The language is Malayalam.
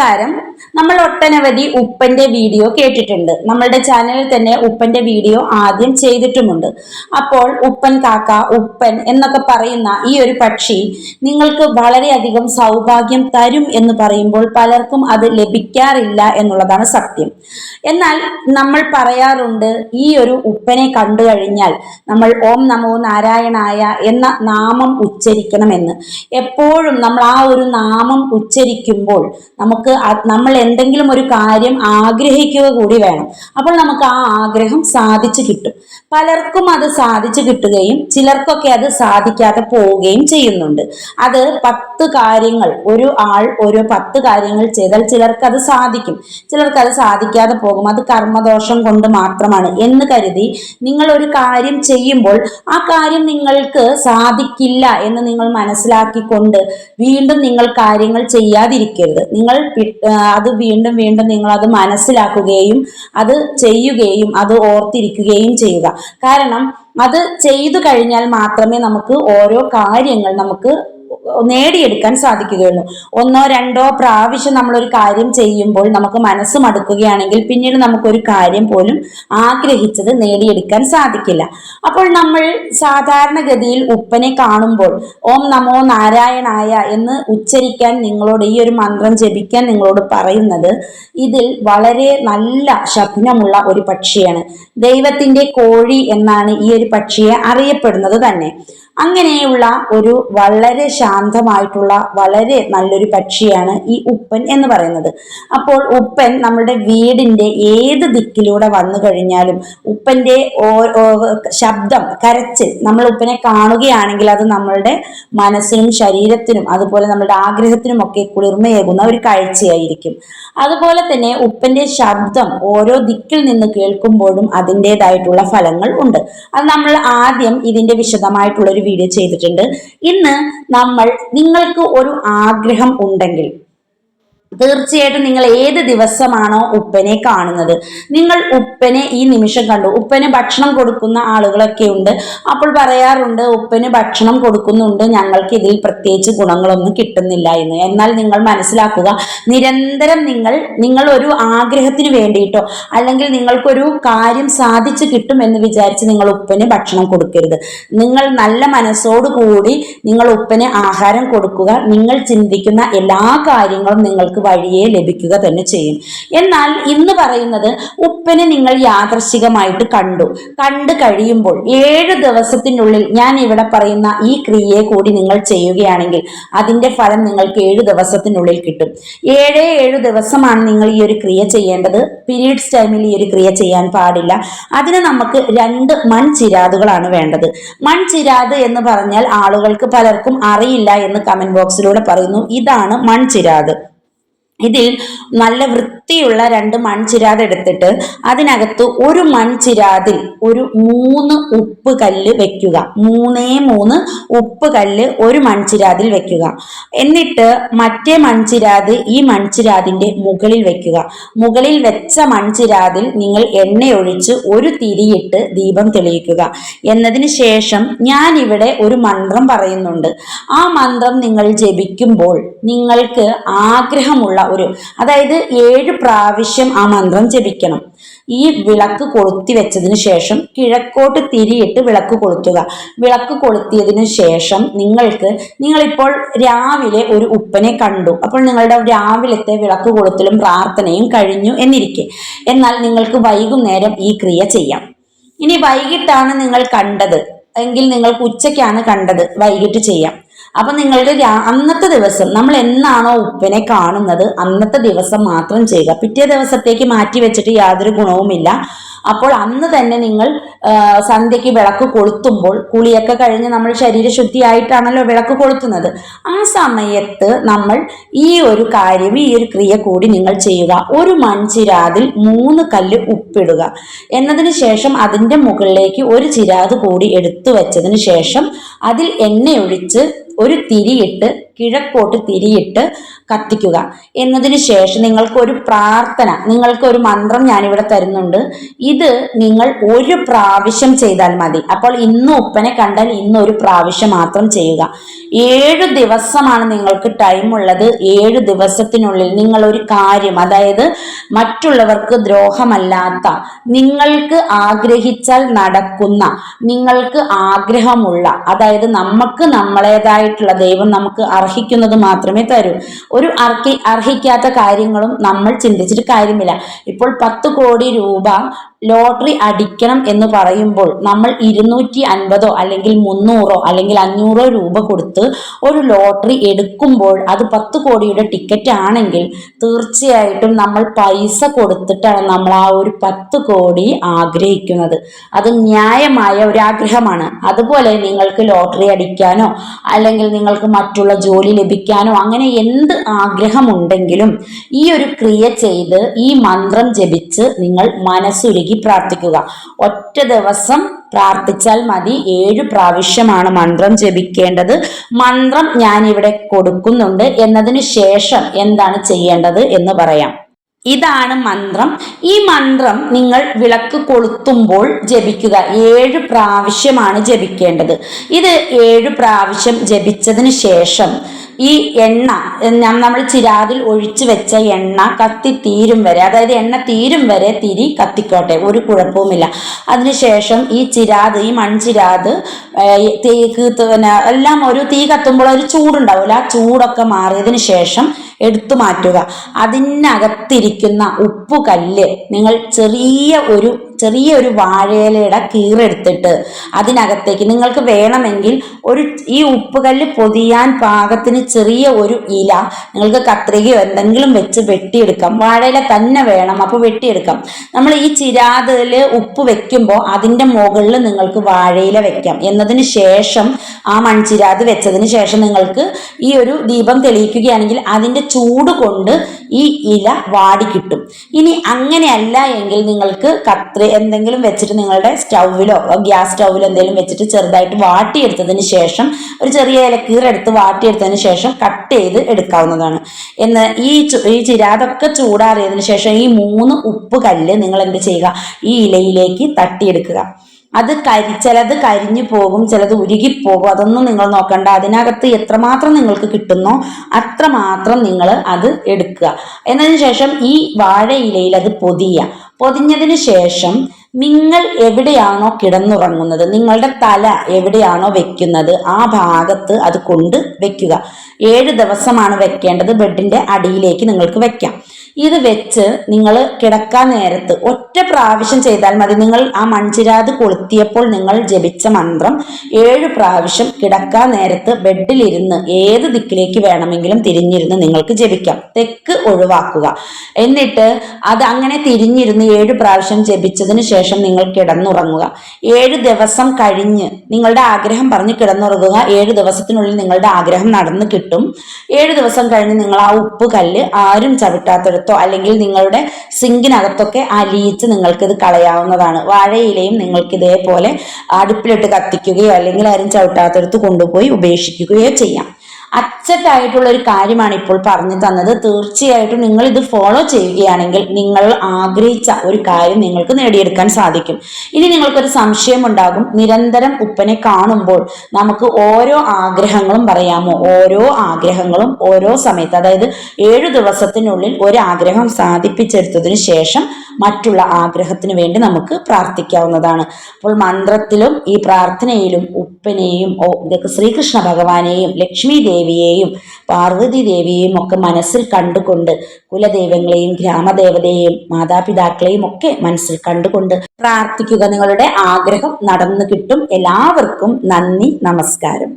നമസ്കാരം. നമ്മൾ ഒട്ടനവധി ഉപ്പന്റെ വീഡിയോ കേട്ടിട്ടുണ്ട്. നമ്മളുടെ ചാനലിൽ തന്നെ ഉപ്പന്റെ വീഡിയോ ആദ്യം ചെയ്തിട്ടുമുണ്ട്. അപ്പോൾ ഉപ്പൻ കാക്ക ഉപ്പൻ എന്നൊക്കെ പറയുന്ന ഈ ഒരു പക്ഷി നിങ്ങൾക്ക് വളരെയധികം സൗഭാഗ്യം തരും എന്ന് പറയുമ്പോൾ പലർക്കും അത് ലഭിക്കാറില്ല എന്നുള്ളതാണ് സത്യം. എന്നാൽ നമ്മൾ പറയാറുണ്ട് ഈ ഒരു ഉപ്പനെ കണ്ടു കഴിഞ്ഞാൽ നമ്മൾ ഓം നമോ നാരായണായ എന്ന നാമം ഉച്ചരിക്കണമെന്ന്. എപ്പോഴും നമ്മൾ ആ ഒരു നാമം ഉച്ചരിക്കുമ്പോൾ നമുക്ക് നമ്മൾ എന്തെങ്കിലും ഒരു കാര്യം ആഗ്രഹിക്കുക കൂടി വേണം. അപ്പോൾ നമുക്ക് ആ ആഗ്രഹം സാധിച്ചു കിട്ടും. പലർക്കും അത് സാധിച്ചു കിട്ടുകയും ചിലർക്കൊക്കെ അത് സാധിക്കാതെ പോവുകയും ചെയ്യുന്നുണ്ട്. അത് പത്ത് കാര്യങ്ങൾ ഒരു ആൾ ഒരു പത്ത് കാര്യങ്ങൾ ചെയ്താൽ ചിലർക്ക് അത് സാധിക്കും. ചിലർക്ക് അത് സാധിക്കാതെ പോകും. അത് കർമ്മദോഷം കൊണ്ട് മാത്രമാണ്. എന്ന് കരുതി നിങ്ങൾ ഒരു കാര്യം ചെയ്യുമ്പോൾ ആ കാര്യം നിങ്ങൾക്ക് സാധിക്കില്ല എന്ന് നിങ്ങൾ മനസ്സിലാക്കിക്കൊണ്ട് വീണ്ടും നിങ്ങൾ കാര്യങ്ങൾ ചെയ്യാതിരിക്കരുത്. നിങ്ങൾ അത് വീണ്ടും വീണ്ടും നിങ്ങൾ അത് മനസ്സിലാക്കുകയും അത് ചെയ്യുകയും അത് ഓർത്തിരിക്കുകയും ചെയ്യുക. കാരണം അത് ചെയ്തു കഴിഞ്ഞാൽ മാത്രമേ നമുക്ക് ഓരോ കാര്യങ്ങൾ നമുക്ക് നേടിയെടുക്കാൻ സാധിക്കുകയുള്ളൂ. ഒന്നോ രണ്ടോ പ്രാവശ്യം നമ്മളൊരു കാര്യം ചെയ്യുമ്പോൾ നമുക്ക് മനസ്സ് മടുക്കുകയാണെങ്കിൽ പിന്നീട് നമുക്കൊരു കാര്യം പോലും ആഗ്രഹിച്ചത് നേടിയെടുക്കാൻ സാധിക്കില്ല. അപ്പോൾ നമ്മൾ സാധാരണഗതിയിൽ ഉപ്പനെ കാണുമ്പോൾ ഓം നമോ നാരായണായ എന്ന് ഉച്ചരിക്കാൻ നിങ്ങളോട് ഈ ഒരു മന്ത്രം ജപിക്കാൻ നിങ്ങളോട് പറയുന്നത് ഇതിൽ വളരെ നല്ല ശബ്നമുള്ള ഒരു പക്ഷിയാണ്. ദൈവത്തിന്റെ കോഴി എന്നാണ് ഈ ഒരു പക്ഷിയെ അറിയപ്പെടുന്നത് തന്നെ. അങ്ങനെയുള്ള ഒരു വളരെ ശാന്തമായിട്ടുള്ള വളരെ നല്ലൊരു പക്ഷിയാണ് ഈ ഉപ്പൻ എന്ന് പറയുന്നത്. അപ്പോൾ ഉപ്പൻ നമ്മുടെ വീടിന്റെ ഏത് ദിക്കിലൂടെ വന്നു കഴിഞ്ഞാലും ഓ- ശബ്ദം കരച്ചിൽ നമ്മൾ ഉപ്പനെ കാണുകയാണെങ്കിൽ അത് നമ്മളുടെ മനസ്സിനും ശരീരത്തിനും അതുപോലെ നമ്മുടെ ആഗ്രഹത്തിനും ഒക്കെ കുളിർമയേകുന്ന ഒരു കാഴ്ചയായിരിക്കും. അതുപോലെ തന്നെ ഉപ്പന്റെ ശബ്ദം ഓരോ ദിക്കിൽ നിന്ന് കേൾക്കുമ്പോഴും അതിന്റെതായിട്ടുള്ള ഫലങ്ങൾ ഉണ്ട്. അത് നമ്മൾ ആദ്യം ഇതിന്റെ വിശദമായിട്ടുള്ള ഒരു വീഡിയോ ചെയ്തിട്ടുണ്ട്. ഇന്ന് നമ്മൾ നിങ്ങൾക്ക് ഒരു ആഗ്രഹം ഉണ്ടെങ്കിൽ തീർച്ചയായിട്ടും നിങ്ങൾ ഏത് ദിവസമാണോ ഉപ്പനെ കാണുന്നത്. നിങ്ങൾ ഉപ്പനെ ഈ നിമിഷം കണ്ടു. ഉപ്പന് ഭക്ഷണം കൊടുക്കുന്ന ആളുകളൊക്കെ ഉണ്ട്. അപ്പോൾ പറയാറുണ്ട് ഉപ്പന് ഭക്ഷണം കൊടുക്കുന്നുണ്ട്. ഞങ്ങൾക്ക് ഇതിൽ പ്രത്യേകിച്ച് ഗുണങ്ങളൊന്നും കിട്ടുന്നില്ല എന്ന്. എന്നാൽ നിങ്ങൾ മനസ്സിലാക്കുക നിരന്തരം നിങ്ങൾ നിങ്ങൾ ഒരു ആഗ്രഹത്തിന് വേണ്ടിയിട്ടോ അല്ലെങ്കിൽ നിങ്ങൾക്കൊരു കാര്യം സാധിച്ചു കിട്ടും എന്ന് വിചാരിച്ച് നിങ്ങൾ ഉപ്പന് ഭക്ഷണം കൊടുക്കരുത്. നിങ്ങൾ നല്ല മനസ്സോടുകൂടി നിങ്ങൾ ഉപ്പന് ആഹാരം കൊടുക്കുക. നിങ്ങൾ ചിന്തിക്കുന്ന എല്ലാ കാര്യങ്ങളും നിങ്ങൾക്ക് വഴിയെ ലഭിക്കുക തന്നെ ചെയ്യും. എന്നാൽ ഇന്ന് പറയുന്നത് ഉപ്പനെ നിങ്ങൾ യാദർശികമായിട്ട് കണ്ടു. കണ്ടു കഴിയുമ്പോൾ ഏഴ് ദിവസത്തിനുള്ളിൽ ഞാൻ ഇവിടെ പറയുന്ന ഈ ക്രിയയെ കൂടി നിങ്ങൾ ചെയ്യുകയാണെങ്കിൽ അതിന്റെ ഫലം നിങ്ങൾക്ക് ഏഴ് ദിവസത്തിനുള്ളിൽ കിട്ടും. ഏഴേ ഏഴ് ദിവസമാണ് നിങ്ങൾ ഈ ഒരു ക്രിയ ചെയ്യേണ്ടത്. പീരീഡ്സ് ടൈമിൽ ഈ ഒരു ക്രിയ ചെയ്യാൻ പാടില്ല. അതിന് നമുക്ക് രണ്ട് മൺചിരാതുകളാണ് വേണ്ടത്. മൺചിരാത് എന്ന് പറഞ്ഞാൽ ആളുകൾക്ക് പലർക്കും അറിയില്ല എന്ന് കമന്റ് ബോക്സിലൂടെ പറയുന്നു. ഇതാണ് മൺചിരാത്. ഇതിൽ നല്ല വൃത്തിയുള്ള രണ്ട് മൺചിരാത് എടുത്തിട്ട് അതിനകത്ത് ഒരു മൺചിരാതിൽ ഒരു മൂന്ന് ഉപ്പ് കല്ല് വെക്കുക. മൂന്നേ മൂന്ന് ഉപ്പ് കല്ല് ഒരു മൺചിരാതിൽ വെക്കുക. എന്നിട്ട് മറ്റേ മൺചിരാത് ഈ മൺചിരാതിന്റെ മുകളിൽ വെക്കുക. മുകളിൽ വെച്ച മൺചിരാതിൽ നിങ്ങൾ എണ്ണയൊഴിച്ച് ഒരു തിരിയിട്ട് ദീപം തെളിയിക്കുക. എന്നതിന് ശേഷം ഞാൻ ഇവിടെ ഒരു മന്ത്രം പറയുന്നുണ്ട്. ആ മന്ത്രം നിങ്ങൾ ജപിക്കുമ്പോൾ നിങ്ങൾക്ക് ആഗ്രഹമുള്ള ഒരു അതായത് ഏഴ് പ്രാവശ്യം ആ മന്ത്രം ജപിക്കണം. ഈ വിളക്ക് കൊളുത്തി വെച്ചതിന് ശേഷം കിഴക്കോട്ട് തിരിയിട്ട് വിളക്ക് കൊളുത്തുക. വിളക്ക് കൊളുത്തിയതിനു ശേഷം നിങ്ങൾക്ക് നിങ്ങളിപ്പോൾ രാവിലെ ഒരു ഉപ്പനെ കണ്ടു. അപ്പോൾ നിങ്ങളുടെ രാവിലത്തെ വിളക്ക് കൊളുത്തലും പ്രാർത്ഥനയും കഴിഞ്ഞു എന്നിരിക്കെ. എന്നാൽ നിങ്ങൾക്ക് വൈകുന്നേരം ഈ ക്രിയ ചെയ്യാം. ഇനി വൈകിട്ടാണ് നിങ്ങൾ കണ്ടത്. എങ്കിൽ നിങ്ങൾക്ക് ഉച്ചയ്ക്കാണ് കണ്ടത്. വൈകിട്ട് ചെയ്യാം. അപ്പൊ നിങ്ങളുടെ അന്നത്തെ ദിവസം നമ്മൾ എന്നാണോ ഉപ്പനെ കാണുന്നത് അന്നത്തെ ദിവസം മാത്രം ചെയ്യുക. പിറ്റേ ദിവസത്തേക്ക് മാറ്റി വെച്ചിട്ട് യാതൊരു ഗുണവുമില്ല. അപ്പോൾ അന്ന് തന്നെ നിങ്ങൾ സന്ധ്യയ്ക്ക് വിളക്ക് കൊളുത്തുമ്പോൾ കുളിയൊക്കെ കഴിഞ്ഞ് നമ്മൾ ശരീരശുദ്ധിയായിട്ടാണല്ലോ വിളക്ക് കൊളുത്തുന്നത്. ആ സമയത്ത് നമ്മൾ ഈ ഒരു കാര്യം ഈ ഒരു ക്രിയ കൂടി നിങ്ങൾ ചെയ്യുക. ഒരു മൺചിരാതിൽ മൂന്ന് കല്ല് ഉപ്പിടുക. എന്നതിന് ശേഷം അതിന്റെ മുകളിലേക്ക് ഒരു ചിരാത് കൂടി എടുത്തു വെച്ചതിന് ശേഷം അതിൽ എണ്ണയൊഴിച്ച് ഒരു തിരിയിട്ട് കിഴക്കോട്ട് തിരിയിട്ട് കത്തിക്കുക. എന്നതിന് ശേഷം നിങ്ങൾക്ക് ഒരു പ്രാർത്ഥന നിങ്ങൾക്ക് ഒരു മന്ത്രം ഞാനിവിടെ തരുന്നുണ്ട്. ഇത് നിങ്ങൾ ഒരു പ്രാവശ്യം ചെയ്താൽ മതി. അപ്പോൾ ഇന്ന് ഉപ്പനെ കണ്ടാൽ ഇന്ന് ഒരു പ്രാവശ്യം മാത്രം ചെയ്യുക. ഏഴ് ദിവസമാണ് നിങ്ങൾക്ക് ടൈം ഉള്ളത്. ഏഴ് ദിവസത്തിനുള്ളിൽ നിങ്ങൾ ഒരു കാര്യം അതായത് മറ്റുള്ളവർക്ക് ദ്രോഹമല്ലാത്ത നിങ്ങൾക്ക് ആഗ്രഹിച്ചാൽ നടക്കുന്ന നിങ്ങൾക്ക് ആഗ്രഹമുള്ള അതായത് നമുക്ക് നമ്മളേതായിട്ടുള്ള ദൈവം നമുക്ക് അർഹിക്കുന്നത് മാത്രമേ തരൂ. ഒരു അർഹി അർഹിക്കാത്ത കാര്യങ്ങളും നമ്മൾ ചിന്തിച്ചിട്ട് കാര്യമില്ല. ഇപ്പോൾ പത്ത് കോടി രൂപ ലോട്ടറി അടിക്കണം എന്ന് പറയുമ്പോൾ നമ്മൾ ഇരുന്നൂറ്റി അൻപതോ അല്ലെങ്കിൽ മുന്നൂറോ അല്ലെങ്കിൽ അഞ്ഞൂറോ രൂപ കൊടുത്ത് ഒരു ലോട്ടറി എടുക്കുമ്പോൾ അത് പത്ത് കോടിയുടെ ടിക്കറ്റ് ആണെങ്കിൽ തീർച്ചയായിട്ടും നമ്മൾ പൈസ കൊടുത്തിട്ടാണ് നമ്മൾ ആ ഒരു പത്ത് കോടി ആഗ്രഹിക്കുന്നത്. അത് ന്യായമായ ഒരു ആഗ്രഹമാണ്. അതുപോലെ നിങ്ങൾക്ക് ലോട്ടറി അടിക്കാനോ അല്ലെങ്കിൽ നിങ്ങൾക്ക് മറ്റുള്ള ജോലി ലഭിക്കാനോ അങ്ങനെ എന്ത് ആഗ്രഹമുണ്ടെങ്കിലും ഈ ഒരു ക്രിയ ചെയ്ത് ഈ മന്ത്രം ജപിച്ച് നിങ്ങൾ മനസ്സുരുകി പ്രാർത്ഥിക്കുക. ഒറ്റ ദിവസം പ്രാർത്ഥിച്ചാൽ മതി. ഏഴു പ്രാവശ്യമാണ് മന്ത്രം ജപിക്കേണ്ടത്. മന്ത്രം ഞാൻ ഇവിടെ കൊടുക്കുന്നുണ്ട്. എന്നതിന് ശേഷം എന്താണ് ചെയ്യേണ്ടത് എന്ന് പറയാം. ഇതാണ് മന്ത്രം. ഈ മന്ത്രം നിങ്ങൾ വിളക്ക് കൊളുത്തുമ്പോൾ ജപിക്കുക. ഏഴ് പ്രാവശ്യമാണ് ജപിക്കേണ്ടത്. ഇത് ഏഴ് പ്രാവശ്യം ജപിച്ചതിന് ശേഷം ഈ എണ്ണ നമ്മൾ ചിരാതിൽ ഒഴിച്ചു വെച്ച എണ്ണ കത്തി തീരും വരെ അതായത് എണ്ണ തീരും വരെ തിരി കത്തിക്കോട്ടെ ഒരു കുഴപ്പവുമില്ല. അതിനുശേഷം ഈ ചിരാത് ഈ മൺചിരാത് തീ പിന്നെ എല്ലാം ഒരു തീ കത്തുമ്പോൾ ഒരു ചൂടുണ്ടാവില്ല ആ ചൂടൊക്കെ മാറിയതിന് ശേഷം എടുത്തു മാറ്റുക. അതിനകത്തിരിക്കുന്ന ഉപ്പുകല്ല് നിങ്ങൾ ചെറിയ ഒരു ചെറിയ ഒരു വാഴയിലയുടെ കീറെടുത്തിട്ട് അതിനകത്തേക്ക് നിങ്ങൾക്ക് വേണമെങ്കിൽ ഒരു ഈ ഉപ്പുകല്ല് പൊതിയാൻ പാകത്തിന് ചെറിയ ഒരു ഇല നിങ്ങൾക്ക് കത്രികയോ എന്തെങ്കിലും വെച്ച് വെട്ടിയെടുക്കാം. വാഴയില തന്നെ വേണം അപ്പോൾ വെട്ടിയെടുക്കാം. നമ്മൾ ഈ ചിരാതിൽ ഉപ്പ് വെക്കുമ്പോൾ അതിന്റെ മുകളിൽ നിങ്ങൾക്ക് വാഴയില വെക്കാം. എന്നതിന് ശേഷം ആ മൺചിരാത് വെച്ചതിന് ശേഷം നിങ്ങൾക്ക് ഈ ഒരു ദീപം തെളിയിക്കുകയാണെങ്കിൽ അതിന്റെ ചൂട് കൊണ്ട് ഈ ഇല വാടി കിട്ടും. ഇനി അങ്ങനെയല്ല എങ്കിൽ നിങ്ങൾക്ക് കത്രി എന്തെങ്കിലും വെച്ചിട്ട് നിങ്ങളുടെ സ്റ്റൗവിലോ ഗ്യാസ് സ്റ്റൗവിലോ എന്തെങ്കിലും വെച്ചിട്ട് ചെറുതായിട്ട് വാട്ടിയെടുത്തതിന് ശേഷം ഒരു ചെറിയ ഇലക്കീറെടുത്ത് വാട്ടിയെടുത്തതിന് ശേഷം കട്ട് ചെയ്ത് എടുക്കാവുന്നതാണ്. എന്ന് ഈ ഈ ചിരാതൊക്കെ ചൂടാറിയതിന് ശേഷം ഈ മൂന്ന് ഉപ്പ് കല്ല് നിങ്ങൾ എന്ത് ചെയ്യുക? ഈ ഇലയിലേക്ക് തട്ടിയെടുക്കുക. അത് കരി ചിലത് കരിഞ്ഞു പോകും ചിലത് ഉരുകിപ്പോകും. അതൊന്നും നിങ്ങൾ നോക്കണ്ട. അതിനകത്ത് എത്രമാത്രം നിങ്ങൾക്ക് കിട്ടുന്നോ അത്രമാത്രം നിങ്ങൾ അത് എടുക്കുക. എന്നതിന് ശേഷം ഈ വാഴയിലയിൽ അത് പൊതിയുക. പൊതിഞ്ഞതിന് ശേഷം നിങ്ങൾ എവിടെയാണോ കിടന്നുറങ്ങുന്നത് നിങ്ങളുടെ തല എവിടെയാണോ വെക്കുന്നത് ആ ഭാഗത്ത് അത് കൊണ്ട് വെക്കുക. ഏഴ് ദിവസമാണ് വെക്കേണ്ടത് ബെഡിന്റെ അടിയിലേക്ക് നിങ്ങൾക്ക് വെക്കാം. ഇത് വെച്ച് നിങ്ങൾ കിടക്കാൻ നേരത്ത് ഒറ്റ പ്രാവശ്യം ചെയ്താൽ മതി. നിങ്ങൾ ആ മൺചിരാത് കൊളുത്തിയപ്പോൾ നിങ്ങൾ ജപിച്ച മന്ത്രം ഏഴ് പ്രാവശ്യം കിടക്കാൻ നേരത്ത് ബെഡിലിരുന്ന് ഏത് ദിക്കിലേക്ക് വേണമെങ്കിലും തിരിഞ്ഞിരുന്ന് നിങ്ങൾക്ക് ജപിക്കാം. തെക്ക് ഒഴിവാക്കുക. എന്നിട്ട് അത് അങ്ങനെ തിരിഞ്ഞിരുന്ന് ഏഴ് പ്രാവശ്യം ജപിച്ചതിന് ശേഷം നിങ്ങൾ കിടന്നുറങ്ങുക. ഏഴ് ദിവസം കഴിഞ്ഞ് നിങ്ങളുടെ ആഗ്രഹം പറഞ്ഞ് കിടന്നുറങ്ങുക. ഏഴ് ദിവസത്തിനുള്ളിൽ നിങ്ങളുടെ ആഗ്രഹം നടന്നു കിട്ടും. ഏഴ് ദിവസം കഴിഞ്ഞ് നിങ്ങൾ ആ ഉപ്പ് കല്ല് ആരും ചവിട്ടാത്തെടുത്തോ അല്ലെങ്കിൽ നിങ്ങളുടെ സിങ്കിനകത്തൊക്കെ അലിയിച്ച് നിങ്ങൾക്കിത് കളയാവുന്നതാണ്. വാഴയിലയും നിങ്ങൾക്ക് ഇതേപോലെ അടുപ്പിലിട്ട് കത്തിക്കുകയോ അല്ലെങ്കിൽ ആരും ചവിട്ടാത്തെടുത്ത് കൊണ്ടുപോയി ഉപേക്ഷിക്കുകയോ ചെയ്യാം. അച്ചട്ടായിട്ടുള്ള ഒരു കാര്യമാണ് ഇപ്പോൾ പറഞ്ഞു തന്നത്. തീർച്ചയായിട്ടും നിങ്ങൾ ഇത് ഫോളോ ചെയ്യുകയാണെങ്കിൽ നിങ്ങൾ ആഗ്രഹിച്ച ഒരു കാര്യം നിങ്ങൾക്ക് നേടിയെടുക്കാൻ സാധിക്കും. ഇനി നിങ്ങൾക്കൊരു സംശയം ഉണ്ടാകും. നിരന്തരം ഉപ്പനെ കാണുമ്പോൾ നമുക്ക് ഓരോ ആഗ്രഹങ്ങളും പറയാമോ? ഓരോ ആഗ്രഹങ്ങളും ഓരോ സമയത്ത് അതായത് ഏഴു ദിവസത്തിനുള്ളിൽ ഒരു ആഗ്രഹം സാധിപ്പിച്ചെടുത്തതിന് ശേഷം മറ്റുള്ള ആഗ്രഹത്തിന് വേണ്ടി നമുക്ക് പ്രാർത്ഥിക്കാവുന്നതാണ്. അപ്പോൾ മന്ത്രത്തിലും ഈ പ്രാർത്ഥനയിലും ഇതൊക്കെ ശ്രീകൃഷ്ണ ഭഗവാനെയും ലക്ഷ്മി ദേവിയെയും പാർവതി ദേവിയെയും ഒക്കെ മനസ്സിൽ കണ്ടുകൊണ്ട് കുലദേവങ്ങളെയും ഗ്രാമദേവതയെയും മാതാപിതാക്കളെയും ഒക്കെ മനസ്സിൽ കണ്ടുകൊണ്ട് പ്രാർത്ഥിക്കുക. നിങ്ങളുടെ ആഗ്രഹം നടന്നു കിട്ടും. എല്ലാവർക്കും നന്ദി നമസ്കാരം.